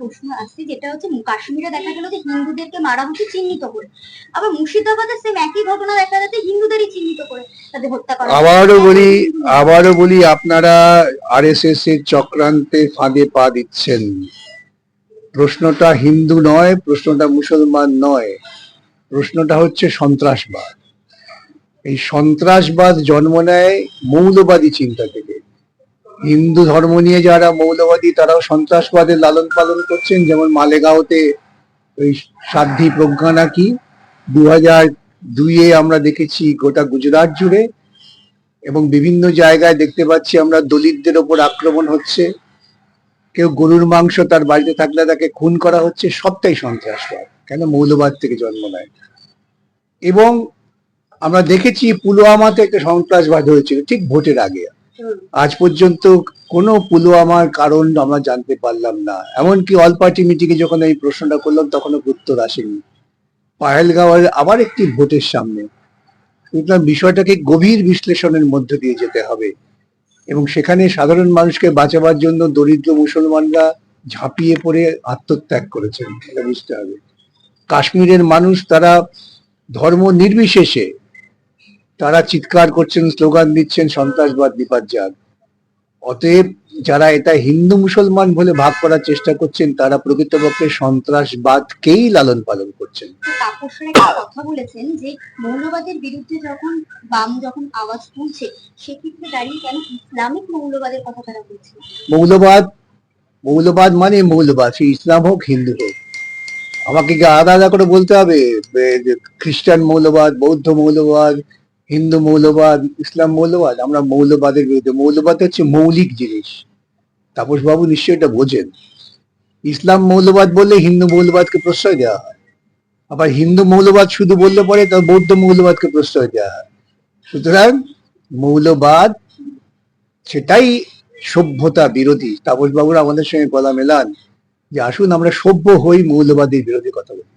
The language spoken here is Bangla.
প্রশ্ন আসছে যেটা হচ্ছে কাশ্মীরে দেখা গেল যে হিন্দুদেরকে মারা হচ্ছে চিহ্নিত করে। আবার মুর্শিদাবাদে সেম একই ঘটনা দেখা যাচ্ছে হিন্দুদেরই চিহ্নিত করে তাদের হত্যা করা আবারও বলি আবারও বলি, আপনারা আরএসএস এর চক্রান্তে ফাঁদে পা দিচ্ছেন। প্রশ্নটা হিন্দু নয়, প্রশ্নটা মুসলমান নয়। প্রশ্নটা হচ্ছে সন্ত্রাসবাদ। এই সন্ত্রাসবাদ জন্ম নেয় মৌলবাদী চিন্তা থেকে হিন্দু ধর্ম নিয়ে যারা মৌলবাদী, তারাও সন্ত্রাসবাদের লালন পালন করছেন। যেমন মালেগাঁওতে ওই সাধ্বী প্রজ্ঞা নাকি। দু হাজার দুইয়ে আমরা দেখেছি গোটা গুজরাট জুড়ে এবং বিভিন্ন জায়গায় দেখতে পাচ্ছি আমরা দলিতদের ওপর আক্রমণ হচ্ছে। কেউ গরুর মাংস তার বাড়িতে থাকলে তাকে খুন করা হচ্ছে। সবটাই সন্ত্রাসবাদ। কেন মৌলবাদ থেকে জন্ম নেয়? এবং আমরা দেখেছি পুলওয়ামাতে একটা সন্ত্রাসবাদ হয়েছিল ঠিক ভোটের আগে। আজ পর্যন্ত কোনো পুলওয়ামার কারণ আমরা জানতে পারলাম না। এমনকি অল পার্টি মিটিং এ যখন এই প্রশ্নটা করলাম, তখনও উত্তর আসেনি। পাহেলগাঁওয়ের আবার একটি ভোটের সামনে। সুতরাং বিষয়টাকে গভীর বিশ্লেষণের মধ্য দিয়ে যেতে হবে। এবং সেখানে সাধারণ মানুষকে বাঁচাবার জন্য দরিদ্র মুসলমানরা ঝাঁপিয়ে পড়ে আত্মত্যাগ করেছেন। এটা বুঝতে হবে। কাশ্মীরের মানুষ তারা ধর্ম নির্বিশেষে তারা চিৎকার করছেন স্লোগান দিচ্ছেন সন্ত্রাসবাদ বিপর্যায় অতএব যারা এটা হিন্দু মুসলমান বলে ভাগ করার চেষ্টা করছেন তারা প্রকৃতপক্ষে সন্ত্রাসবাদকেই লালন পালন করছেন। একটা কথা বলেছেন যে মৌলবাদের বিরুদ্ধে যখন বাম যখন আওয়াজ তুলছে সেক্ষেত্রে দাঁড়িয়ে কেন ইসলামিক মৌলবাদের কথা তারা বলছে? মৌলবাদ মৌলবাদ মানে মৌলবাদ সে ইসলাম হোক হিন্দু হোক। আমাকে কি আলাদা আলাদা করে বলতে হবে? খ্রিস্টান মৌলবাদ বৌদ্ধ মৌলবাদ হিন্দু মৌলবাদ, ইসলাম মৌলবাদ, আমরা মৌলবাদের বিরুদ্ধে, মৌলবাদ হচ্ছে মৌলিক জিনিস। তাপস বাবু নিশ্চয়ই এটা বোঝেন। ইসলাম মৌলবাদ বললে হিন্দু মৌলবাদকে প্রশ্রয় দেওয়া হয়। আবার হিন্দু মৌলবাদ শুধু বললে পরে তার বৌদ্ধ মৌলবাদকে প্রশ্রয় দেওয়া হয়। সুতরাং মৌলবাদ সেটাই সভ্যতা বিরোধী। তাপস বাবুরা আমাদের সঙ্গে গলা মেলান যে আসুন আমরা সভ্য হই মৌলবাদের বিরোধী কথা বলি।